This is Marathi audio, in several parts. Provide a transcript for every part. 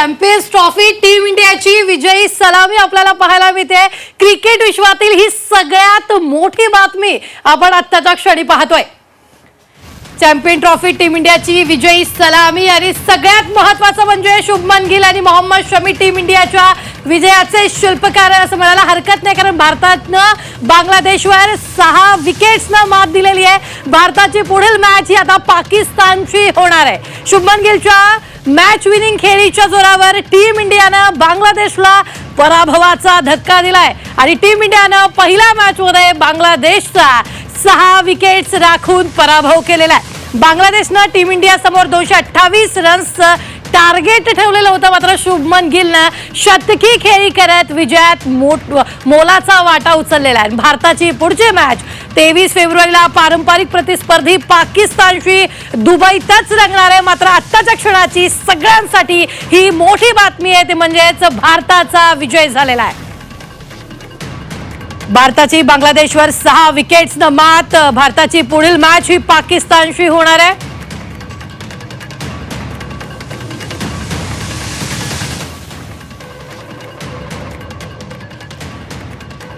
चॅम्पियन्स ट्रॉफी टीम इंडियाची विजयी सलामी आपल्याला पाहायला मिळते. क्रिकेट विश्वातील ही सगळ्यात मोठी बातमी आपण आत्ताच्या क्षणी पाहतोय. चॅम्पियन ट्रॉफी टीम इंडियाची विजयी सलामी आणि सगळ्यात महत्वाचं म्हणजे शुभमन गिल आणि मोहम्मद शमी टीम इंडियाच्या विजयाचे शिल्पकार असं म्हणायला हरकत नाही कारण भारतानं बांगलादेशवर सहा विकेट्सनं मात दिलेली आहे. भारताची पुढील मॅच ही आता पाकिस्तानची होणार आहे. शुभमन गिलच्या मॅच विनिंग खेळीच्या जोरावर टीम इंडियानं बांगलादेशला पराभवाचा धक्का दिलाय. आणि टीम इंडियानं पहिल्या मॅचमध्ये बांगलादेशचा सहा विकेट्स राखून पराभव केलेला आहे. बांगलादेशनं टीम इंडियासमोर दोनशे अठ्ठावीस रन्सचं टार्गेट ठेवलेलं होतं मात्र शुभमन गिलनं शतकी खेळी करत विजयात मोठ मोलाचा वाटा उचललेला आहे. भारताची पुढची मॅच तेवीस फेब्रुवारीला पारंपरिक प्रतिस्पर्धी पाकिस्तानशी दुबईतच रंगणार आहे. मात्र आत्ताच्या क्षणाची सगळ्यांसाठी ही मोठी बातमी आहे. ती म्हणजेच भारताचा विजय झालेला आहे. भारताची बांगलादेशवर सहा विकेट्सनं मात भारताची पुढील मॅच ही पाकिस्तानशी होणार आहे.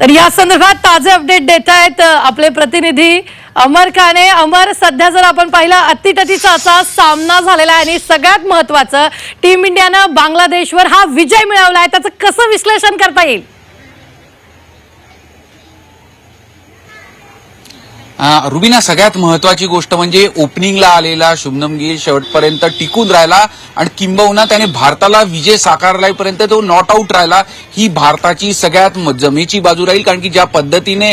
तर या संदर्भात ताजे अपडेट देत आहेत आपले प्रतिनिधी अमर खाने अमर सध्या जर आपण पाहिलं अतिटतीचा असा सामना झालेला आहे आणि सगळ्यात महत्वाचं टीम इंडियानं बांगलादेशवर हा विजय मिळवला आहे. त्याचं कसं विश्लेषण करता येईल? रुबीना सगळ्यात महत्वाची गोष्ट म्हणजे ओपनिंगला आलेला शुभनम गिल शेवटपर्यंत टिकून राहिला आणि किंबहुना त्याने भारताला विजय साकारलापर्यंत तो नॉट आऊट राहिला. ही भारताची सगळ्यात जमेची बाजू राहील कारण की ज्या पद्धतीने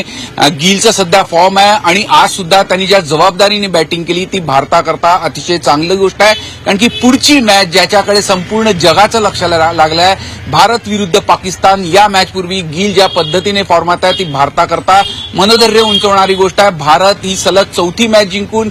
गिलचा सध्या फॉर्म आहे आणि आज सुद्धा त्यांनी ज्या जबाबदारीने बॅटिंग केली ती भारताकरता अतिशय चांगली गोष्ट आहे. कारण की पुढची मॅच ज्याच्याकडे संपूर्ण जगाचं लक्ष लागलं आहे भारत विरुद्ध पाकिस्तान या मॅच पूर्वी गिल ज्या पद्धतीने फॉर्मात आहे ती भारताकरता मनोधैर्य उंचवणारी गोष्ट आहे. भारत ही सलग चौथी मॅच जिंकून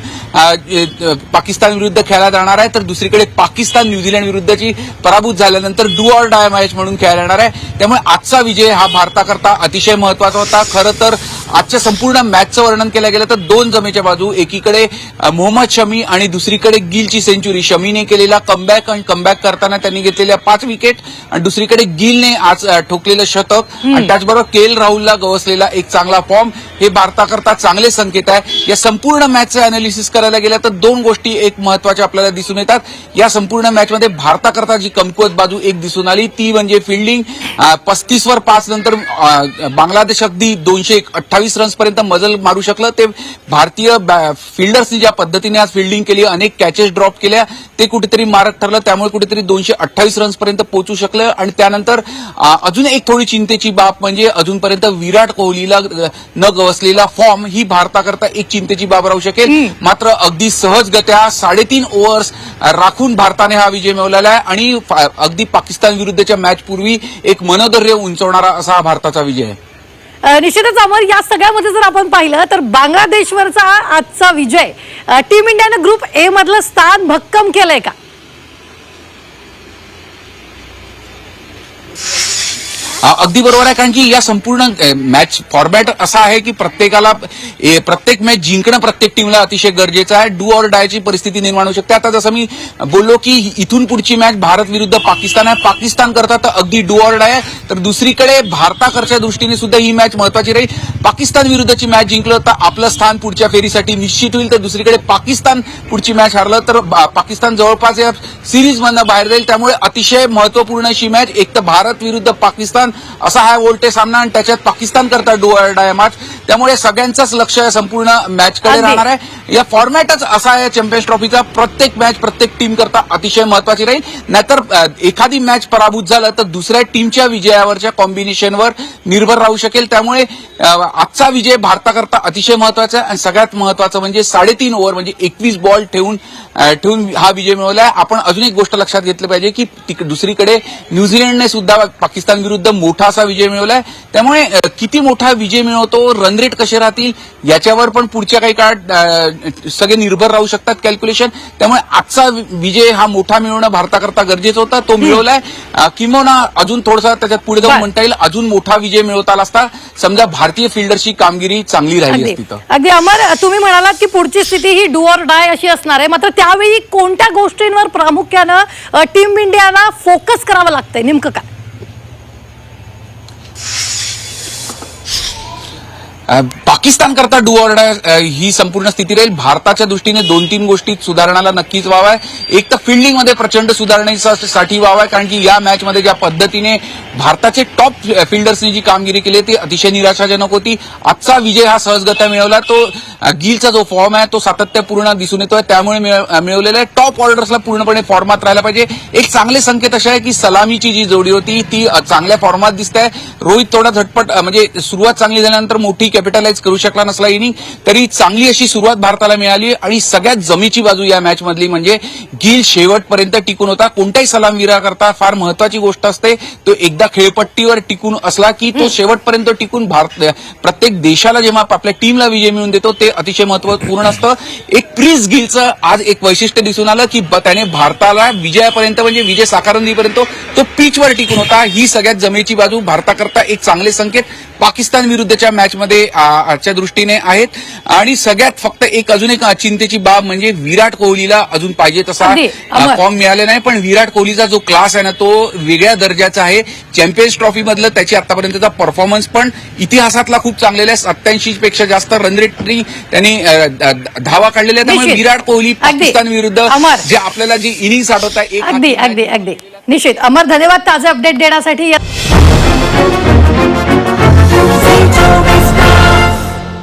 पाकिस्तान विरुद्ध खेळायला जाणार आहे. तर दुसरीकडे पाकिस्तान न्यूझीलंड विरुद्धची पराभूत झाल्यानंतर डू ऑर डाय मॅच म्हणून खेळायला येणार आहे. त्यामुळे आजचा विजय हा भारताकरता अतिशय महत्त्वाचा होता. खरं तर आजच्या संपूर्ण मॅचचं वर्णन केलं गेलं तर दोन जमेच्या बाजू. एकीकडे मोहम्मद शमी आणि दुसरीकडे गिलची सेंचुरी शमीने केलेला कमबॅक आणि कमबॅक करताना त्यांनी घेतलेल्या पाच विकेट आणि दुसरीकडे गिलने आज ठोकलेलं शतक. आणि त्याचबरोबर के एल राहुलला गवसलेला एक चांगला फॉर्म हे भारताकरता चांगले संकेत आहे. या संपूर्ण मॅचचं अनालिसिस करायला गेल्या तर दोन गोष्टी एक महत्त्वाच्या आपल्याला दिसून येतात. या संपूर्ण मॅचमध्ये भारताकरता जी कमकुवत बाजू एक दिसून आली ती म्हणजे फिल्डिंग पस्तीसवर पाच नंतर बांगलादेश अगदी दोनशे अठ्ठावीस रन्सपर्यंत मजल मारू शकलं. ते भारतीय फिल्डर्सनी ज्या पद्धतीने आज फिल्डिंग केली अनेक कॅचेस ड्रॉप केल्या ते कुठेतरी मारक ठरलं. त्यामुळे कुठेतरी दोनशे अठ्ठावीस रन्सपर्यंत पोहोचू शकलं. आणि त्यानंतर अजून एक थोडी चिंतेची बाब म्हणजे अजूनपर्यंत विराट कोहलीला न गवसलेला फॉर्म ही भारताकरता एक चिंतेची बाब राहू शकेल. मात्र अगदी सहजगत्या साडेतीन ओव्हर्स राखून भारताने हा विजय मिळवलेला आहे आणि अगदी पाकिस्तान विरुद्धच्या मॅच पूर्वी एक मनोधैर्य उंचवणारा असा हा भारताचा विजय आहे. निश्चितच अमर या सगळ्यामध्ये जर आपण पाहिलं तर बांगलादेशवरचा आजचा विजय टीम इंडियानं ग्रुप ए मधलं स्थान भक्कम केलंय का? अगदी बरोबर आहे कारण की या संपूर्ण मॅच फॉर्मॅट असा आहे की प्रत्येकाला प्रत्येक प्रत्येक मॅच जिंकणं प्रत्येक टीमला अतिशय गरजेचं आहे. डू ऑर डायची परिस्थिती निर्माण होऊ शकते. आता जसं मी बोललो की इथून पुढची मॅच भारत विरुद्ध पाकिस्तान आहे. पाकिस्तान करता तर अगदी डू ऑर डाय आहे. तर दुसरीकडे भारताकडच्या दृष्टीने सुद्धा ही मॅच महत्वाची राहील. पाकिस्तान विरुद्धची मॅच जिंकलं तर आपलं स्थान पुढच्या फेरीसाठी निश्चित होईल. तर दुसरीकडे पाकिस्तान पुढची मॅच हारलं तर पाकिस्तान जवळपास या सिरीजमधनं बाहेर जाईल. त्यामुळे अतिशय महत्त्वपूर्ण अशी मॅच एक तर भारत विरुद्ध पाकिस्तान. असा हा वोल्टेज सामना आणि त्याच्यात पाकिस्तान करता डू ऑर डाय मॅच त्यामुळे सगळ्यांचंच लक्ष या संपूर्ण मॅचकडे. राहणार आहे. या फॉर्मॅटच असा आहे चॅम्पियन्स ट्रॉफीचा प्रत्येक मॅच प्रत्येक टीम करता अतिशय महत्वाची राहील. नाहीतर एखादी मॅच पराभूत झालं तर दुसऱ्या टीमच्या विजयावरच्या कॉम्बिनेशनवर निर्भर राहू शकेल. त्यामुळे आजचा विजय भारताकरता अतिशय महत्त्वाचा आहे. आणि सगळ्यात महत्वाचं म्हणजे साडेतीन ओव्हर म्हणजे एकवीस बॉल ठेवून ठेवून हा विजय मिळवला आहे. आपण अजून एक गोष्ट लक्षात घेतली पाहिजे की दुसरीकडे न्यूझीलंडने सुद्धा पाकिस्तान विरुद्ध मोठा असा विजय मिळवलाय त्यामुळे अ, किती मोठा विजय मिळवतो रन रेट कसे राहतील याच्यावर पण पुढच्या काही काळात सगळे निर्भर राहू शकतात कॅल्क्युलेशन त्यामुळे आजचा विजय हा मोठा मिळवणं भारताकरता गरजेचं होता तो मिळवलाय. किंबहुना अजून थोडासा त्याच्यात पुढे जाऊन. म्हणता येईल अजून मोठा विजय मिळवता आला असता. समजा भारतीय फिल्डरची कामगिरी चांगली राहिली असती अगदी. अमर तुम्ही म्हणालात की पुढची स्थिती ही डू ऑर डाय अशी असणार आहे. मात्र त्यावेळी कोणत्या गोष्टींवर प्रामुख्यानं टीम इंडियाला फोकस करावं लागतंय? नेमकं काय? पाकिस्तान करता डू ही संपूर्ण स्थिती राहील. भारताच्या दृष्टीने दोन तीन गोष्टीत सुधारणाला नक्कीच वाव आहे. एक तर फिल्डिंगमध्ये प्रचंड सुधारणेसाठी वाव आहे कारण की या मॅचमध्ये ज्या पद्धतीने भारताचे टॉप फिल्डर्सनी जी कामगिरी केली ती अतिशय निराशाजनक होती. आजचा विजय हा सहजगत्या मिळवला. तो गिलचा जो फॉर्म आहे तो सातत्यपूर्ण दिसून येतोय. त्यामुळे मिळवलेला आहे. टॉप ऑर्डर्सला पूर्णपणे फॉर्मात राहायला पाहिजे. एक चांगले संकेत असे आहे की सलामीची जी जोडी होती ती चांगल्या फॉर्मात दिसत. आहे रोहित थोडा झटपट म्हणजे सुरुवात चांगली झाल्यानंतर मोठी कॅपिटलाइज करू शकला नसला इनिंग तरी चांगली अशी सुरुवात भारताला मिळाली आणि सगळ्यात जमीची बाजू या मॅच मधली म्हणजे गिल शेवटपर्यंत टिकून होता. कोणत्याही सलामवीरा करता फार महत्वाची गोष्ट असते. तो एकदा खेळपट्टीवर टिकून असला की तो शेवटपर्यंत टिकून भारत प्रत्येक देशाला जेव्हा आपल्या टीमला विजय मिळवून देतो ते अतिशय महत्त्वपूर्ण असतं. एक क्रिस गिलचं आज एक वैशिष्ट्य दिसून आलं की त्याने भारताला विजयापर्यंत म्हणजे विजय साकारंदीपर्यंत तो पिचवर टिकून होता. ही सगळ्यात जमेची बाजू भारताकरता एक चांगले संकेत. पाकिस्तान विरुद्धच्या मॅचमध्ये आजच्या दृष्टीने आहेत. आणि सगळ्यात फक्त एक अजून एक चिंतेची बाब म्हणजे विराट कोहलीला अजून पाहिजे तसा. फॉर्म मिळाले नाही पण विराट कोहलीचा जो क्लास आहे ना तो वेगळ्या दर्जाचा आहे. चॅम्पियन्स ट्रॉफी मधलं त्याची आतापर्यंतचा परफॉर्मन्स पण इतिहासातला खूप चांगलेला आहे. सत्याऐंशी पेक्षा जास्त रन रेटनी त्यांनी धावा काढलेल्या आहेत. त्यामुळे. विराट कोहली. पाकिस्तान विरुद्ध. जे आपल्याला जी इनिंग्स आठवत आहे एक अगदी अगदी अगदी. निश्चित. अमर धन्यवाद. ताजे अपडेट देण्यासाठी